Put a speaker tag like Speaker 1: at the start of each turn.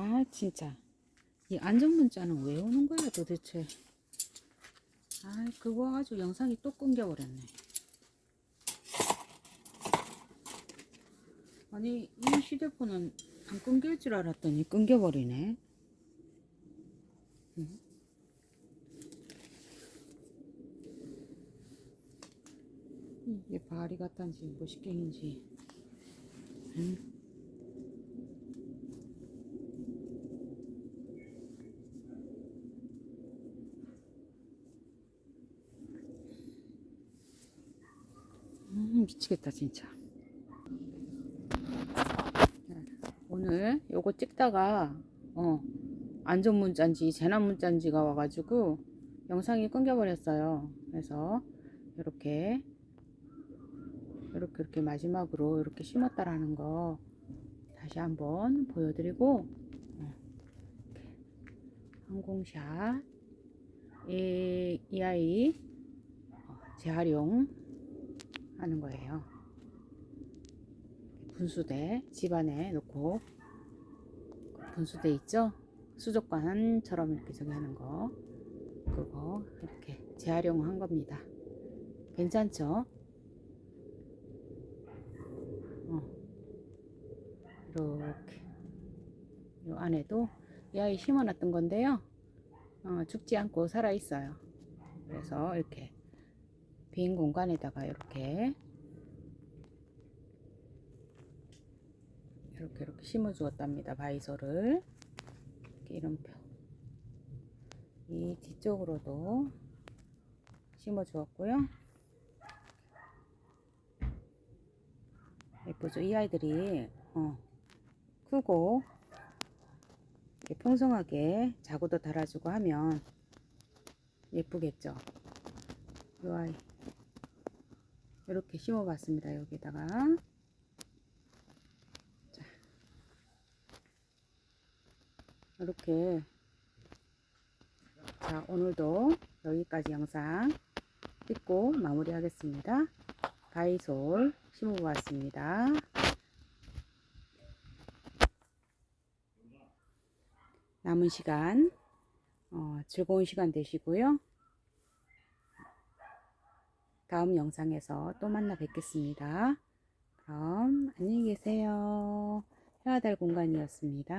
Speaker 1: 아 진짜. 이 안전문자는 왜 오는 거야 도대체? 아 그거 가지고 영상이 또 끊겨버렸네. 아니 이 휴대폰은 안 끊길 줄 알았더니 끊겨버리네. 응? 이게 발이 같단지 뭐시갱인지. 응? 음, 미치겠다 진짜. 오늘 요거 찍다가 어 안전문자인지 재난문자인지가 와가지고 영상이 끊겨버렸어요. 그래서 이렇게 이렇게 이렇게 마지막으로 이렇게 심었다라는 거 다시 한번 보여드리고 어, 항공샷 이, 이 아이 어, 재활용 하는 거예요. 분수대 집안에 놓고 그 분수대 있죠? 수족관처럼 이렇게 저기 하는 거 그거 이렇게 재활용한 겁니다. 괜찮죠? 어. 이렇게 이 안에도 이 아이 심어놨던 건데요. 어, 죽지 않고 살아 있어요. 그래서 이렇게 빈 공간에다가 이렇게 이렇게 이렇게 심어 주었답니다. 바이소를 이렇게 이름표 이 뒤쪽으로도 심어 주었고요. 예쁘죠? 이 아이들이 어, 크고 풍성하게 자구도 달아주고 하면 예쁘겠죠? 이 아이 이렇게 심어 봤습니다. 여기다가 자, 이렇게 자 오늘도 여기까지 영상 찍고 마무리 하겠습니다. 바이솔 심어 보았습니다. 남은 시간 어, 즐거운 시간 되시고요. 다음 영상에서 또 만나 뵙겠습니다. 그럼 안녕히 계세요. 해와달 공간이었습니다.